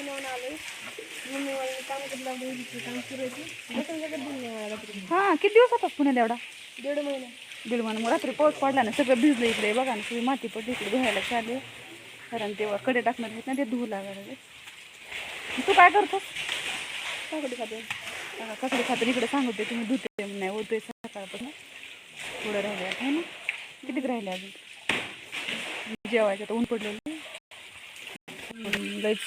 पुण्याहून काम लावलं काम सुरू होती बसून रात्री हां किती दिवस होतात पुण्याला एवढा? दीड महिना. दीड महिना. मग रात्री पाऊस पडला ना सगळं भिजलं इकडे बघा ना सगळी माती पडली इकडे धुवायला चालू. कारण तेव्हा कडे टाकणार आहेत ना ते धुवू लागायला तू काय करतोस? काकडी खाते. खातर इकडे सांगते तुम्ही धुते नाही होतोय सकाळपासून. थोडं राहिले आहे ना? कितीक राहिले अजून? जेवायचं तर ऊन पडलेलं लईच.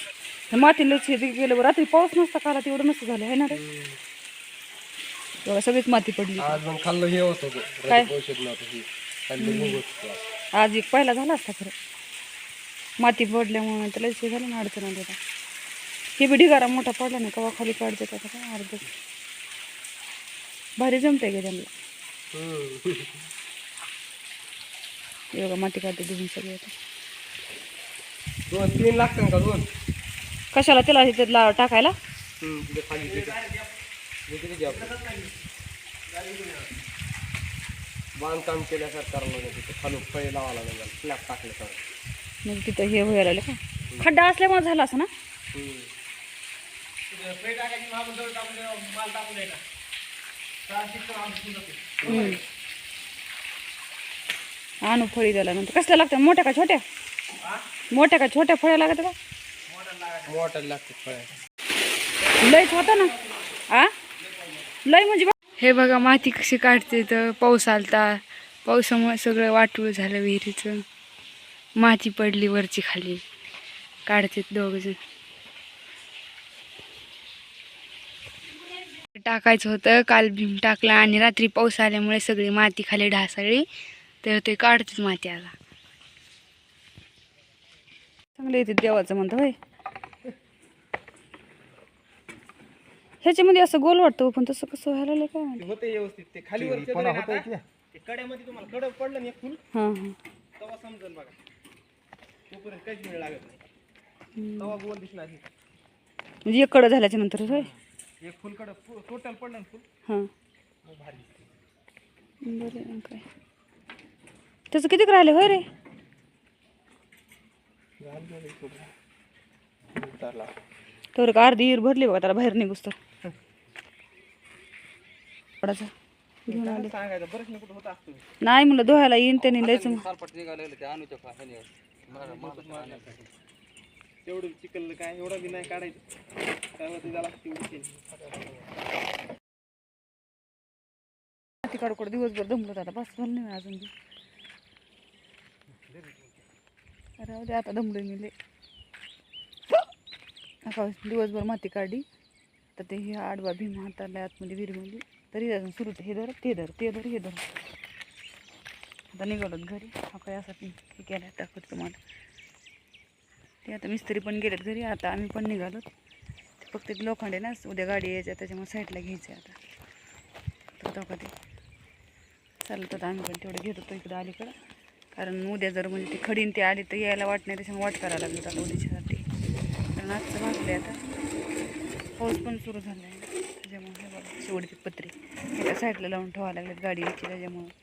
हे माती हे गेलं बरं. रात्री पाऊस नसता काला तेवढं नसतं झालं आहे ना रे? तेव्हा सगळीच माती पडली. आज मग खाल्लं हे होत काय? हे. आज. एक पहिला झाला असता खरं. माती पडल्यामुळे त्याला हे झालं ना अडचण आली आता. हे बी ढिगारा मोठा पडला नाही कवा खाली काढते आता काय अर्ध भारी जमते गे त्यांना. बघा माती काढते दुरून सगळे आता. दोन तीन लागतात का दोन? कशाला त्याला तिथे टाकायला? बांधकाम केल्या सरकारनं तिथे. खालून फळे लावा लागेल. स्लॅब टाकलं तर. म्हणजे तिथं हे व्हायला लागलं का? खड्डा असल्यामुळे झाला असं ना. आणू फळी द्यायला नंतर. कसल्या लागतात? मोठ्या का छोट्या? मोठ्या का छोट्या फळ्या लागत का? मोटर लागतात फळे. लयच होता ना? आ? लय म्हणजे हे बघा माती कशी काढते तर पाऊस आलता. पावसामुळे सगळं वाटूळ झालं विहिरीचं. माती पडली वरची खाली. काढतेत दोघ जण टाकायचं होतं. काल भीम टाकला आणि रात्री पाऊस आल्यामुळे सगळी माती खाली ढासळली. तर ते काढतेच माती आला चांगलं येते देवाचं म्हणतो होय. ह्याच्यामध्ये असं गोल वाटतं पण तसं कसं व्हायला लागलं काय माहिती. होते व्यवस्थित ते खाली वर ते कड्यामध्ये तुम्हाला कडं पडलं ना एक फुल हां हां. तेव्हा समजेल बघा. तोपर्यंत काहीच वेळ लागत नाही. हम्म. तेव्हा गोल दिसणार हे. म्हणजे एक कडं झाल्याच्यानंतर होय? एक फुल कडं टोटल पडलं ना फुल हां. मग भारी बरं मग काय. त्याचं कितीक राहिले होय रे? उतारला. तर का अर्धी ईर भरली बघा त्याला बाहेर निघूस तर. घेऊन आले. नाही म्हणलं धुवायला येईन त्याने लयच. तेवढं चिकल काय एवढं बी नाही काढायचं. काय होतं त्याला दिवसभर दमलो आता बस झालं नाही अजून राहू दे आता दमलोय मी लय. आता दिवसभर माती काढली. तर ते हे आडवा भीम हाताला आतमध्ये विहिरीमध्ये तरी अजून सुरू हे धर ते धर ते धर हे धर. आता निघालोत घरी. हा काय असं हे केलं दाखवत तुम्हाला ते आता मिस्त्री पण गेलेत घरी. आता आम्ही पण निघालो फक्त ते लोखंड आहे ना उद्या गाडी यायच्या त्याच्यामुळे साईडला घ्यायचं आहे आता. तर धोका ते. चालत आता आम्ही पण तेवढं घेत होतो इकडं अलीकडं. कारण उद्या जर म्हणजे ते खडीन ते आली तर यायला वाट नाही त्याच्यामुळे वाट करायला लागलं आता उद्याच्यासाठी कारण आजचं भागले आता. पाऊस पण सुरू झाला आहे त्याच्यामुळे हे बघा शेवटची पत्रे. एका साईडला लावून ठेवावं लागलेत गाडी यायची त्याच्यामुळे